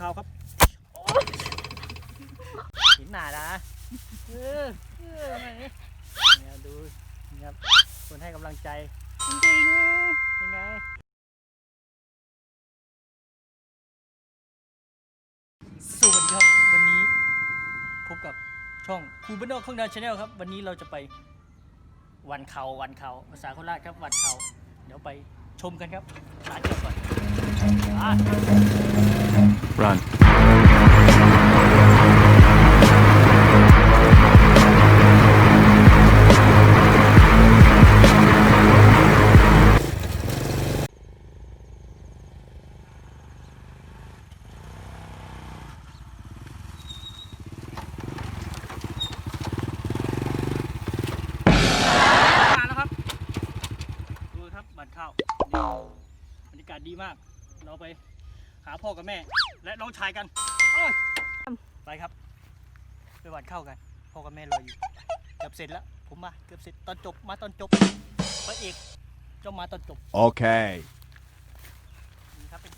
ข้าวครับเห็นหนาดะเออเออไหนเนี่ยดูนี่ครับคนให้กำลังใจจริงๆยังไงสวัสดีครับวันนี้พบกับช่องคูบันโดข้องดาวชาแนลครับ วันนี้เราจะไปวันเขาวันเขาภาษาโคราชครับวันเขาเดี๋ยวไปชมกันครับหาเจ้าก่อนอะ Run. มาแล้วครับดูครับบัตรข้าวนี่บรรยากาศดีมาก เราไป หาพ่อกับแม่ และน้องชายกันโอ้ยไปครับ ไปหวานข้าวกันพ่อกับแม่รออยู่เกือบเสร็จแล้ว ผมมาเกือบเสร็จตอนจบมาตอนจบพระเอกเจ้ามาตอนจบ Okay. นี่ครับเป็น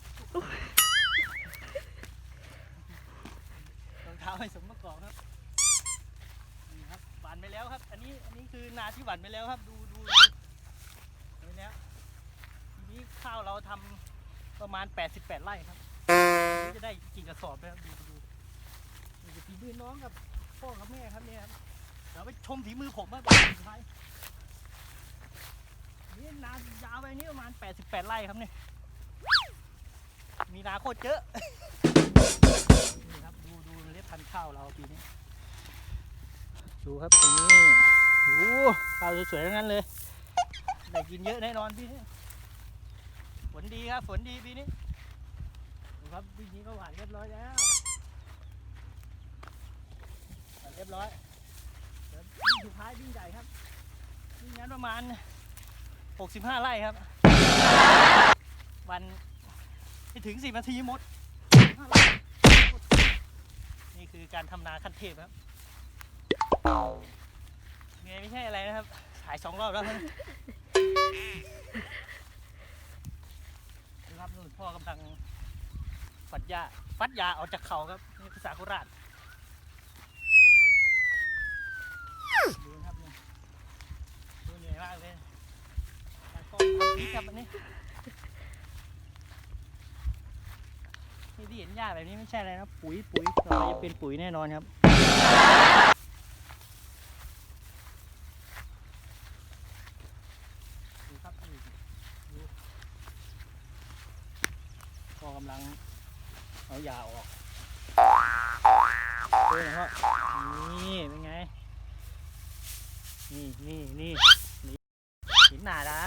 รองเท้าให้สมประกอบครับนี่ครับหวานไปแล้วครับ อันนี้อันนี้คือนาที่หวานไปแล้วครับ ดูดูดูเห็นไหมเนี่ยทีนี้ข้าวเราทำ ประมาณ 88 ไร่ครับนี่จะได้กี่กระสอบนะครับดูดูนี่คือฝีมือน้องกับพ่อกับแม่ครับเนี่ยครับเดี๋ยวไปชมฝีมือผมบ้างสุดท้ายนี่นายาวไปนี่ประมาณ 88 ไร่ครับเนี่ยมีนาโคตรเยอะนี่ครับดูดูเล็ดพันข้าวเราปีนี้ ดูครับปีนี้ดูข้าวสวยๆทั้งนั้นเลยได้กินเยอะแน่นอนปี นี้ฝนดีครับ ฝนดีปีนี้ดูครับปีนี้ก็หวานเรียบร้อยแล้วหวานเรียบร้อยเดี๋ยววิ่งสุดท้ายวิ่งใหญ่ครับวิ่งงั้นประมาณ 65 ไร่ครับ วันไม่ถึงสิบนาทีหมด นี่คือการทำนาขั้นเทพครับเมียไม่ใช่อะไรนะครับถ่ายสองรอบแล้วครับ ครับนู่นพ่อกำลังฟัดยาฟัดยาออกจากเขาครับนี่ภาษาโคราชดูครับนี่ดูเหนื่อยมากเลยกากล้องทำคลิปครับอันนี้นี่ที่เห็นหญ้าแบบนี้ไม่ใช่อะไรนะปุ๋ยปุ๋ยเราจะเป็นปุ๋ยแน่นอนครับดูครับนี่ดู ก็กำลังเอาหญ้าออกดูนะครับนี่ เป็นไง นี่นี่นี่นี่ห็นหนาดะ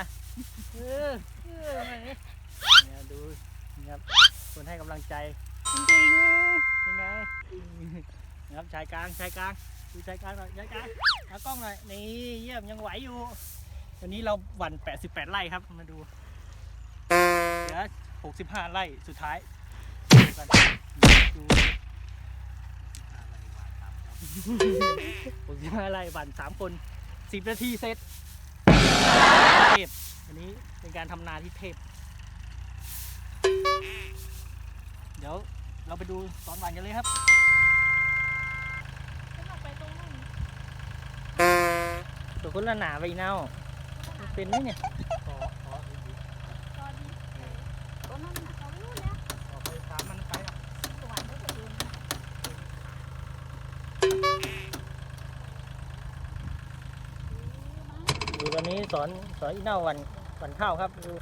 เออเออไหนเนี่ยดูนี่ครับคนให้กำลังใจจริงๆยังไงนะครับชายกลางชายกลางดูชายกลางหน่อยชายกลางหากล้องหน่อยนี่เยี่ยมยังไหวอยู่วันนี้เราหวัน 88 ไร่ครับมาดูเหลือ 65 ไร่สุดท้ายดูกันดู65ไร่หวันสามคน10นาทีเสร็จเทพอันนี้เป็นการทำนาที่เทพ เดี๋ยวเราไปดูตอนหวานกันเลยครับฉันออกไปตรงนู้นตัวคนละหนาไปเน่า เป็นไหมเนี่ย ตอนนี้ตรงนั้นน่ะเขาไม่รู้แล้ว ไปตามมันไป สวรรค์ก็จะเดิน ดูตอนนี้ สอนสอนอีเน่าหวันหวันข้าวครับดู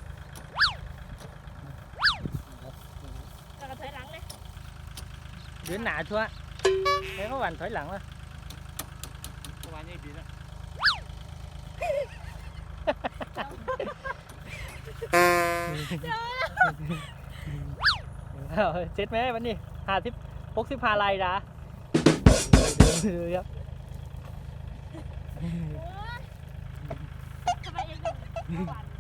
แล้วก็ถอยหลังเลยเดือนหนาชัวร์แล้วก็หวันถอยหลังวะประมาณนี้ดีนะเอาเจ็ดไหมวันนี้หาทิปพกสิบพาลายนะดูครับ 嗯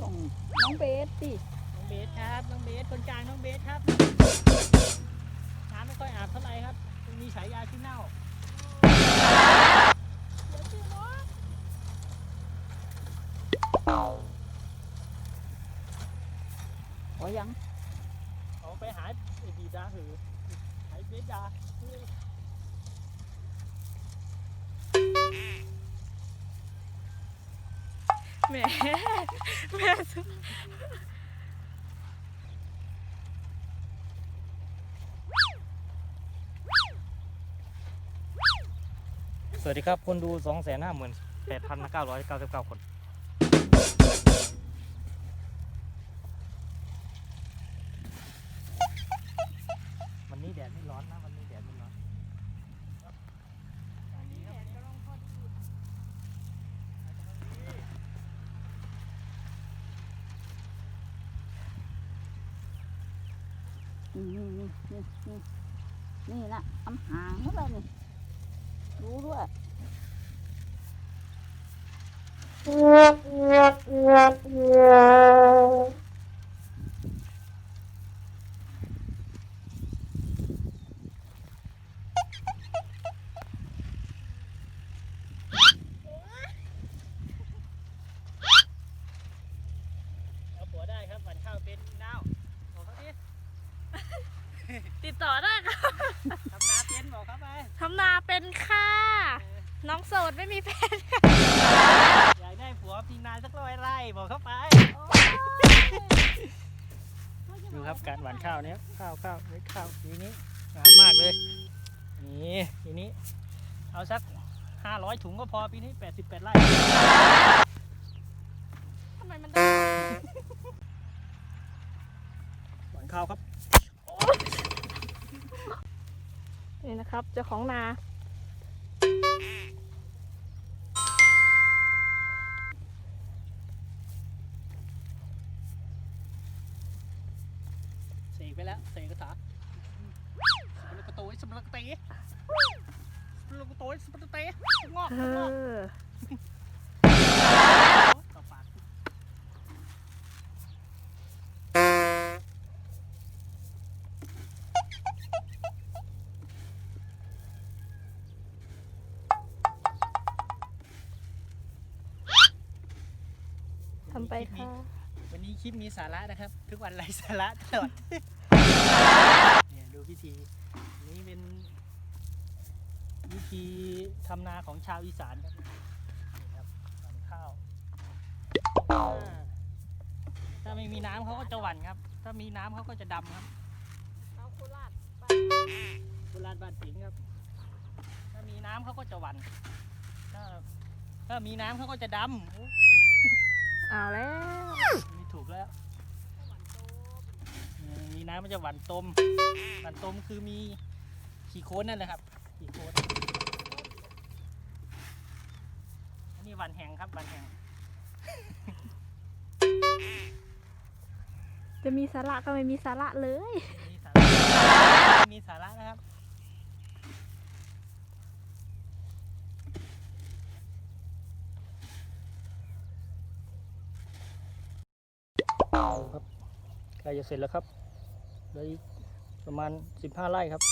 ส่งน้องเบสสิน้องเบสครับ น้องเบสคนกลางน้องเบสครับ น้ำไม่ค่อยอาบเท่าไหร่ครับ มีฉายาชื่อเน่าเดี๋ยวชื่อน้องขอยังเอาไปหาไอ้บีดาหือหาไอ้เบสดา แม่แม่สวัสดีครับ คนดู 2 5 8 9 9 9 คนนี้แดดไม่ร้อนนะ วันนี้แดดไม่ร้อน แดดกำลังพอดี นี่นี่นี่นี่นี่นี่ละอำหางเท่าไหร่นี่รู้ด้วยเอาผัวได้ครับหวันข้าวเป็นดาวบอกเขาดิ ติ ดต่อได้ค่ะทำนาเป็นบอกเขาไปทำนาเป็นค่ะ น้องโสดไม่มีแฟนอยากได้ผัวพีนาสักร้อยไร่บอกเขาไป ดูครับการหว่านข้าวเนี้ยข้าวข้าวเม็ดข้าวทีนี้งามมากเลย นี่ทีนี้ เอาสักห้าร้อยถุงก็พอปีนี้แปดสิบแปดไร่ทำไมมันได้หว่านข้าวครับ นี่นะครับเจ้าของนา เสกไปแล้ว เสกกระถาสปรกโตยสปรกเตะสปรกโตยสปรกเตะงอกเองอก อ ทำไปค่ะ วันนี้คลิปมีสาระนะครับ ทุกวันไรสาระตลอดเนี่ยดูพิธีอันนี้เป็นวิธีทำนาของชาวอีสานครับนี่ครับหว่านข้าวอ่าถ้าไม่มีน้ำเขาก็จะหว่านครับ ถ้ามีน้ำเขาก็จะดำครับเอาโคราชโบราณบ้านสิงห์ครับ ถ้ามีน้ำเขาก็จะหว่านถ้าถ้ามีน้ำเขาก็จะดำโอ้ เอาแล้วมีถูกแล้วเออมีน้ำมันจะหวานต้มหวานต้มคือมีขี้โคลนนั่นแหละครับขี้โคลนอันนี้หวานแห้งครับหวานแห้งจะมีสาระก็ไม่มีสาระเลย มีสาระมีสาระนะ ครับใกล้จะเสร็จแล้วครับเหลืออีกประมาณ 15 ไร่ครับ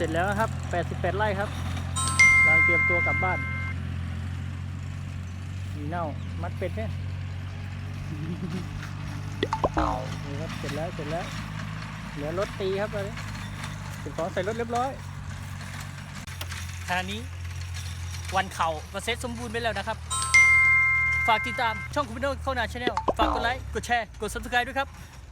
เสร็จแล้วนะครับ 88 ไร่ครับกำลังเตรียมตัวกลับบ้านมีเน่า มัดเป็ดเนี่ยนี่ครับ เสร็จแล้ว เสร็จแล้ว เหลือรถตีครับตอนนี้เก็บของใส่รถเรียบร้อยขณะนี้วันเข่าก็เซ็ตสมบูรณ์ไปแล้วนะครับ ฝากติดตามช่องคุณพิโนเข้านาชาแนล ฝากกดไลค์ กดแชร์ กด subscribe ด้วยครับ